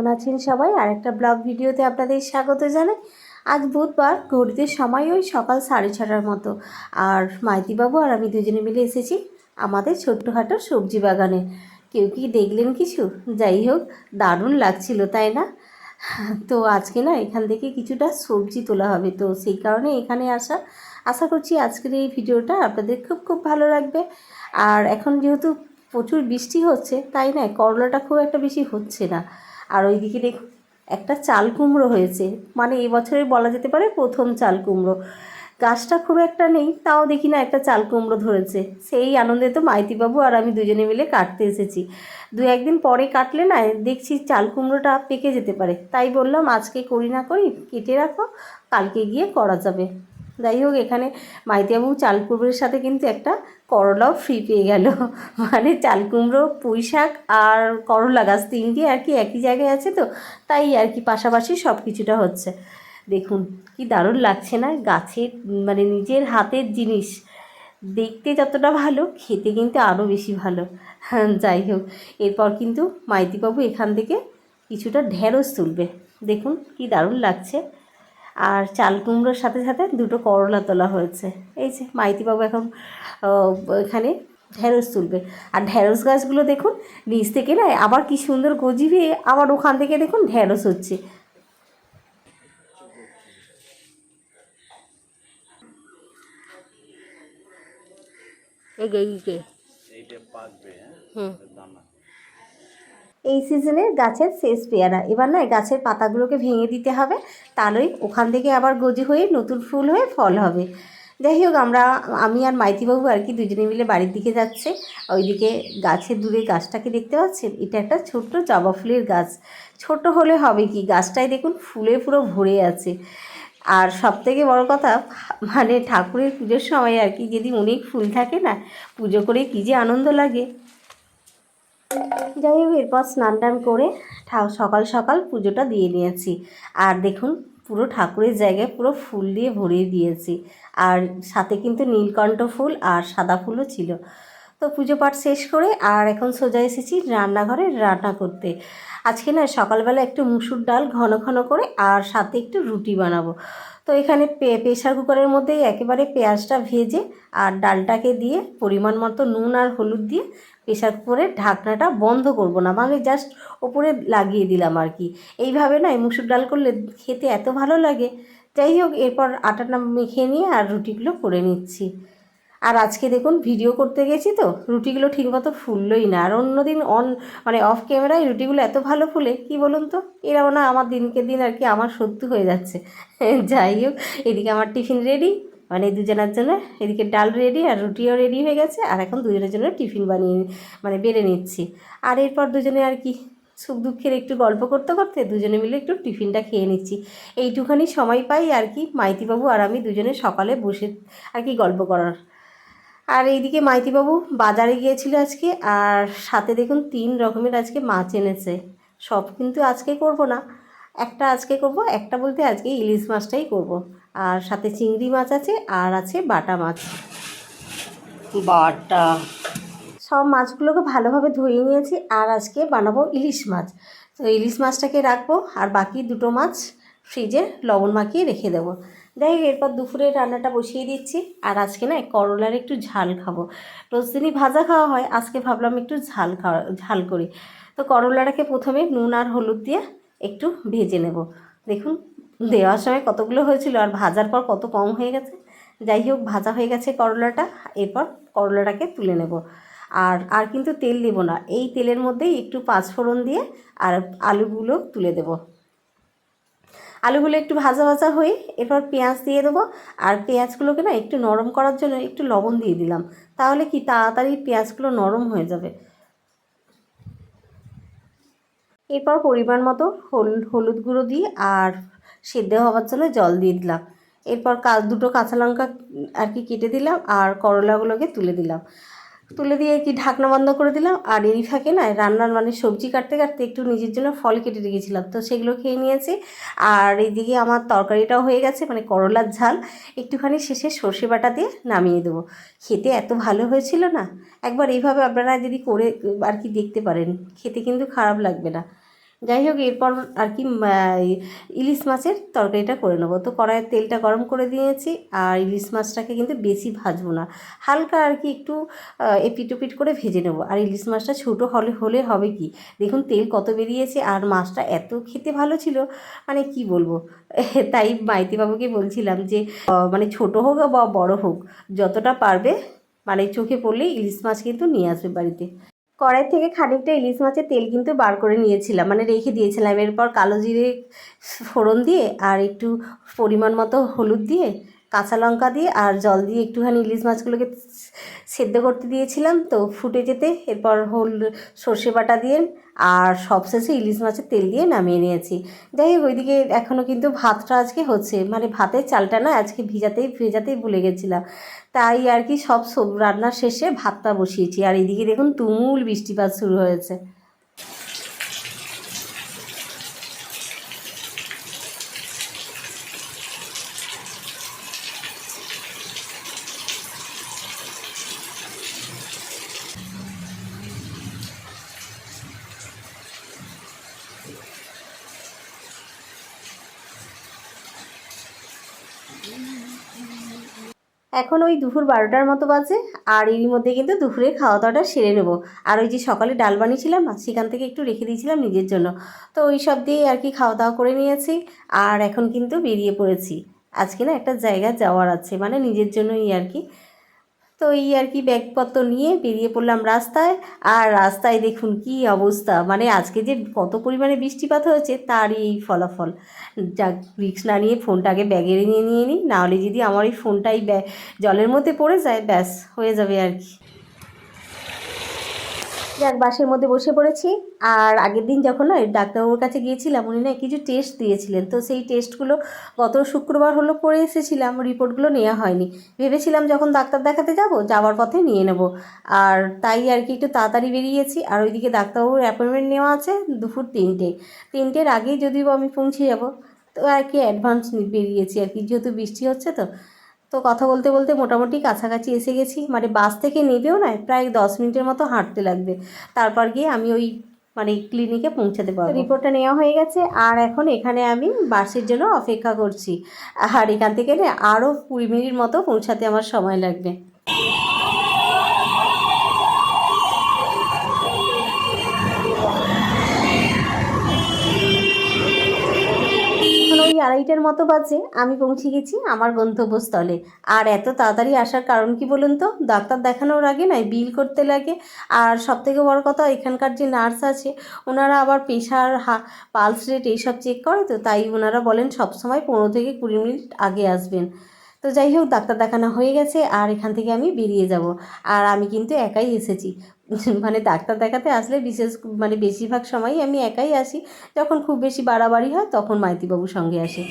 কেমন আছেন সবাই? আর একটা ব্লগ ভিডিওতে আপনাদের স্বাগত জানাই। আজ বুধবার, ঘড়িতে সময় ওই সকাল সাড়ে ছটার মতো। আর মাইতিবাবু আর আমি দুজনে মিলে এসেছি আমাদের ছোট্টখাটো সবজি বাগানে। কেউ কি দেখলেন কিছু? যাই হোক, দারুণ লাগছিল, তাই না? তো আজকে না, এখান থেকে কিছুটা সবজি তোলা হবে। তো সেই কারণে এখানে আসা, আশা করছি আজকের এই ভিডিওটা আপনাদের খুব খুব ভালো লাগবে। আর এখন যেহেতু প্রচুর বৃষ্টি হচ্ছে, তাই না, করলাটা খুব একটা বেশি হচ্ছে না। আর ওইদিকে দেখুন একটা চাল কুমড়ো হয়েছে। মানে এবছরে বলা যেতে পারে প্রথম চাল কুমড়ো। গাছটা খুব একটা নেই, তাও দেখি না একটা চাল কুমড়ো ধরেছে। সেই আনন্দে তো মাইতিবাবু আর আমি দুজনে মিলে কাটতে এসেছি। দু একদিন পরে কাটলে না, দেখছি চাল কুমড়োটা পেকে যেতে পারে। তাই বললাম, আজকে করি না করি, কেটে রাখো, কালকে গিয়ে করা যাবে। যাই হোক, এখানে মাইতিবাবু চাল কুমড়োর সাথে কিন্তু একটা করলাও ফ্রি পেয়ে গেল। মানে চাল কুমড়ো, পুঁই শাক আর করলা গাছ তিনটি আর কি একই জায়গায় আছে তো, তাই আর কি পাশাপাশি সব কিছুটা হচ্ছে। দেখুন, কি দারুণ লাগছে না? গাছের মানে নিজের হাতের জিনিস। দেখতে যতটা ভালো, খেতে কিন্তু আরও বেশি ভালো। হ্যাঁ যাই হোক, এরপর কিন্তু মাইতিবাবু এখান থেকে কিছুটা ঢেঁড়স তুলবে। দেখুন, কি দারুণ লাগছে। আর চাল কুমড়োর সাথে সাথে দুটো করলা তোলা হয়েছে। এই যে মাইতিবাবু এখন এখানে ঢেঁড়স তুলবে। আর ঢেঁড়স গাছগুলো দেখুন নিচ থেকে না আবার কি সুন্দর গজিবে আবার ওখান থেকে দেখুন ঢেঁড়স হচ্ছে। এই পাকবে হ্যাঁ? হুম। দানা। এই সিজনের গাছের শেষ পেয়ারা। এবার না গাছের পাতাগুলোকে ভেঙে দিতে হবে। তাহলেই ওখান থেকে আবার গজি হয়ে নতুন ফুল হয়ে ফল হবে। যাই হোক, আমরা, আমি আর মাইতিবাবু আর কি দুজনে মিলে বাড়ির দিকে যাচ্ছে। ওইদিকে গাছের দূরে গাছটাকে দেখতে পাচ্ছেন? এটা একটা ছোট্ট জবা ফুলের গাছ। ছোট হলে হবে কি? গাছটায় দেখুন ফুলে পুরো ভরে আছে। আর সব থেকে বড় কথা মানে ঠাকুরের পুজোর সময় আর কি যদি অনেক ফুল থাকে না, পুজো করে কী যে আনন্দ লাগে। যাই হোক, এরপর স্নান টান করে সকাল সকাল পুজোটা দিয়ে নিয়েছি। আর দেখুন, পুরো ঠাকুরের জায়গায় পুরো ফুল দিয়ে ভরিয়ে দিয়েছি। আর সাথে কিন্তু নীলকণ্ঠ ফুল আর সাদা ফুলও ছিল। তো পুজো পাঠ শেষ করে আর এখন সোজা এসেছি রান্নাঘরে রান্না করতে। আজকে না সকালবেলা একটু মুসুর ডাল ঘন ঘন করে আর সাথে একটু রুটি বানাবো। তো এখানে প্রেশার কুকারের মধ্যেই একেবারে পেঁয়াজটা ভেজে আর ডালটাকে দিয়ে পরিমাণ মতো নুন আর হলুদ দিয়ে প্রেশার কুকারের ঢাকনাটা বন্ধ করব না। মানে জাস্ট ওপরে লাগিয়ে দিলাম আর কি। এইভাবে না এই মুসুর ডাল করলে খেতে এত ভালো লাগে। যাই হোক, এরপর আটাটা মেখে নিয়ে আর রুটিগুলো করে নিচ্ছি। আর আজকে দেখুন ভিডিও করতে গেছি তো, রুটিগুলো ঠিকমতো ফুললোই না। আর অন্যদিন অন মানে অফ ক্যামেরায় রুটিগুলো এত ভালো ফুলে, কি বলুন তো? এরাও না আমার দিনকে দিন আর কি আমার সত্যি হয়ে যাচ্ছে। যাই হোক, এদিকে আমার টিফিন রেডি মানে দুজনের জন্য, এদিকে ডাল রেডি আর রুটিও রেডি হয়ে গেছে, আর এখন দুজনের জন্য টিফিন বানিয়ে মানে বেড়ে নিচ্ছি। আর এরপর দুজনে আর কি সুখ দুঃখের একটু গল্প করতে করতে দুজনে মিলে একটু টিফিনটা খেয়ে নিচ্ছি। এইটুখানি সময় পাই আর কি, মাইতিবাবু আর আমি দুজনে সকালে বসে আর কি গল্প করার। আর এইদিকে মাইতিবাবু বাজারে গিয়েছিল আজকে আর সাথে দেখুন তিন রকমের আজকে মাছ এনেছে। সব কিন্তু আজকে করব না। একটা আজকে করব একটা বলতে আজকে ইলিশ মাছটাই করব। আর সাথে চিংড়ি মাছ আছে আর আছে বাটা মাছ। বাটা। সব মাছগুলোকে ভালোভাবে ধুয়ে নিয়েছি আর আজকে বানাবো ইলিশ মাছ। তো ইলিশ মাছটাকে রাখব আর বাকি দুটো মাছ ফ্রিজে লবণ মাখিয়ে রেখে দেবো। যাই হোক, এরপর দুপুরে রান্নাটা বসিয়ে দিচ্ছি। আর আজকে না করলার একটু ঝাল খাব। রোজদিনই ভাজা খাওয়া হয়, আজকে ভাবলাম একটু ঝাল খাওয়া, ঝাল করি। তো করলাটাকে প্রথমে নুন আর হলুদ দিয়ে একটু ভেজে নেব। দেখুন, দেওয়ার সময় কতগুলো হয়েছিল আর ভাজার পর কত কম হয়ে গেছে। যাই হোক, ভাজা হয়ে গেছে করলাটা। এরপর করলাটাকে তুলে নেব। আর আর কিন্তু তেল দেব না। এই তেলের মধ্যেই একটু পাঁচফোড়ন দিয়ে আর আলুগুলো তুলে দেব। আলুগুলো একটু ভাজা ভাজা হয়ে এরপর পেঁয়াজ দিয়ে দেবো। আর পেঁয়াজগুলোকে না একটু নরম করার জন্য একটু লবণ দিয়ে দিলাম। তাহলে কি তাড়াতাড়ি পেঁয়াজগুলো নরম হয়ে যাবে। এরপর পরিমাণ মতো হল, হলুদ গুঁড়ো দিয়ে আর সেদ্ধ হওয়ার জন্য জল দিয়ে দিলাম। এরপর দুটো কাঁচা লঙ্কা আর কি কেটে দিলাম আর করলাগুলোকে তুলে দিলাম। তুলে দিয়ে কি ঢাকনা বন্ধ করে দিলাম? আর এরই ফাঁকে না রান্নার মানে সবজি কাটতে কাটতে একটু নিজের জন্য ফল কেটে রেখেছিলাম। তো সেগুলো খেয়ে নিয়েছি। আর এইদিকে আমার তরকারিটাও হয়ে গেছে মানে করলার ঝাল। একটুখানি শেষে সর্ষে বাটা দিয়ে নামিয়ে দেবো। খেতে এত ভালো হয়েছিল না? একবার এইভাবে আপনারা যদি করে আর কি দেখতে পারেন, খেতে কিন্তু খারাপ লাগবে না। যাই হোক এরপর আর কি ইলিশ মাছের তরকারিটা করে নেব। তো কড়াইয়ের তেলটা গরম করে দিয়েছি আর ইলিশ মাছটাকে কিন্তু বেশি ভাজবো না। হালকা আর কি একটু আহ, এপিট ওপিট করে ভেজে নেব। আর ইলিশ মাছটা ছোটো হলে হলে হবে কি? দেখুন তেল কত বেরিয়েছে আর মাছটা এত খেতে ভালো ছিল মানে কি বলব? তাই মাইতিবাবুকে বলছিলাম যে মানে ছোট হোক বা বড় হোক যতটা পারবে মানে চোখে পড়লেই ইলিশ মাছ কিন্তু নিয়ে আসবে বাড়িতে। কড়াই থেকে খানিকটা ইলিশ মাছের তেল কিন্তু বার করে নিয়েছিলাম। মানে রেখে দিয়েছিলাম। এরপর কালো জিরে ফোড়ন দিয়ে আর একটু পরিমাণ মতো হলুদ দিয়ে কাঁচা লঙ্কা দিয়ে আর জল দিয়ে একটুখানি ইলিশ মাছগুলোকে সেদ্ধ করতে দিয়েছিলাম। তো ফুটে যেতে এরপর হল সর্ষে বাটা দিয়ে আর সবশেষে ইলিশ মাছের তেল দিয়ে নামিয়ে নিয়েছি। যাই হোক, ওইদিকে এখনও কিন্তু ভাতটা আজকে হচ্ছে মানে ভাতের চালটা না আজকে ভিজাতেই, ভেজাতেই ভুলে গেছিলাম। তাই আর কি সব রান্নার শেষে ভাতটা বসিয়েছি। আর এদিকে দেখুন তুমুল বৃষ্টিপাত শুরু হয়েছে। এখন ওই দুপুর বারোটার মতো বাজে, আর এরই মধ্যে কিন্তু দুপুরে খাওয়া দাওয়াটা সেরে নেব। আর ওই যে সকালে ডাল বানিয়েছিলাম না, সেখান থেকে একটু রেখে দিয়েছিলাম নিজের জন্য। তো ওই সব দিয়েই আর কি খাওয়া দাওয়া করে নিয়েছি, আর এখন কিন্তু বেরিয়ে পড়েছি। আজকে না একটা জায়গা যাওয়ার আছে মানে নিজের জন্যই আর কি। তো এই আর কি ব্যাগপত্র নিয়ে বেরিয়ে পড়লাম রাস্তায়। আর রাস্তায় দেখুন কি অবস্থা। মানে আজকে যে কত পরিমাণে বৃষ্টিপাত হয়েছে তারই এই ফলাফল। যা রিক্স না নিয়ে ফোনটাকে ব্যাগে নিয়ে নিয়ে নিই। নাহলে যদি আমার এই ফোনটাই জলের মধ্যে পড়ে যায়, ব্যাস হয়ে যাবে আর কি। যাক বাসের মধ্যে বসে পড়েছি। আর আগের দিন যখন না ডাক্তারবাবুর কাছে গিয়েছিলাম, উনি না কিছু টেস্ট দিয়েছিলেন। তো সেই টেস্টগুলো গত শুক্রবার হলো করে এসেছিলাম রিপোর্টগুলো নেওয়া হয়নি। ভেবেছিলাম যখন ডাক্তার দেখাতে যাব, যাওয়ার পথে নিয়ে নেব। আর তাই আর কি একটু তাড়াতাড়ি বেরিয়েছি। আর ওইদিকে ডাক্তারবাবুর অ্যাপয়েন্টমেন্ট নেওয়া আছে দুপুর তিনটে। তিনটের আগেই যদিও আমি পৌঁছে যাব। তো আর কি অ্যাডভান্স বেরিয়েছি আর কি, যেহেতু বৃষ্টি হচ্ছে তো। তো কথা বলতে বলতে মোটামুটি কাছাকাছি এসে গেছি। মানে বাস থেকে নেবেও না প্রায় দশ মিনিটের মতো হাঁটতে লাগবে। তারপর গিয়ে আমি ওই মানে ক্লিনিকে পৌঁছাতে পারব। রিপোর্টটা নেওয়া হয়ে গেছে, আর এখন এখানে আমি বাসের জন্য অপেক্ষা করছি। আর এখান থেকে আরও কুড়ি মিনিট মতো পৌঁছাতে আমার সময় লাগবে। আড়াইটার মতো বাজে, আমি পৌঁছে গেছি আমার গন্তব্যস্থলে। আর এত তাড়াতাড়ি আসার কারণ কি বলুন তো? ডাক্তার দেখানোর আগে না বিল করতে লাগে। আর সবথেকে বড় কথা, এখানকার যে নার্স আছে, ওনারা আবার প্রেশার, হা, পালস রেট এইসব চেক করে তো, তাই ওনারা বলেন সবসময় পনেরো থেকে কুড়ি মিনিট আগে আসবেন। তো যাই হোক, ডাক্তার দেখানো হয়ে গেছে, আর এখান থেকে আমি বেরিয়ে যাব। আর আমি কিন্তু একাই এসেছি। মানে ডাক্তার দেখাতে আসলে বিশেষ মানে বেশিরভাগ সময়ই আমি একাই আসি। যখন খুব বেশি বাড়াবাড়ি হয় তখন মাইতিবাবুর সঙ্গে আসে।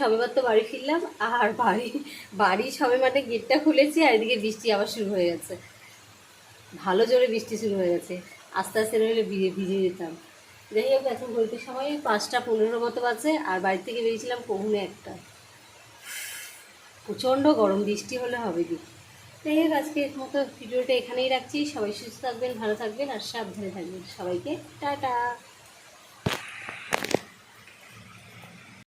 সবেমাত্র বাড়ি ফিরলাম, আর বাড়ি বাড়ি সবে মানে গেটটা খুলেছি, আর এদিকে বৃষ্টি আবার শুরু হয়ে গেছে। ভালো জোরে বৃষ্টি শুরু হয়ে গেছে। আস্তে আস্তে নইলে ভিজে ভিজে যেতাম। যাই হোক, এখন বলতে সময় পাঁচটা পনেরো মতো বাজে, আর বাড়ি থেকে বেরিয়েছিলাম পৌনে একটা। প্রচণ্ড গরম, বৃষ্টি হলে হবে কি? যাই হোক আজকের মতো ভিডিওটা এখানেই রাখছি। সবাই সুস্থ থাকবেন, ভালো থাকবেন, আর সাবধানে থাকবেন সবাইকে। টাটা!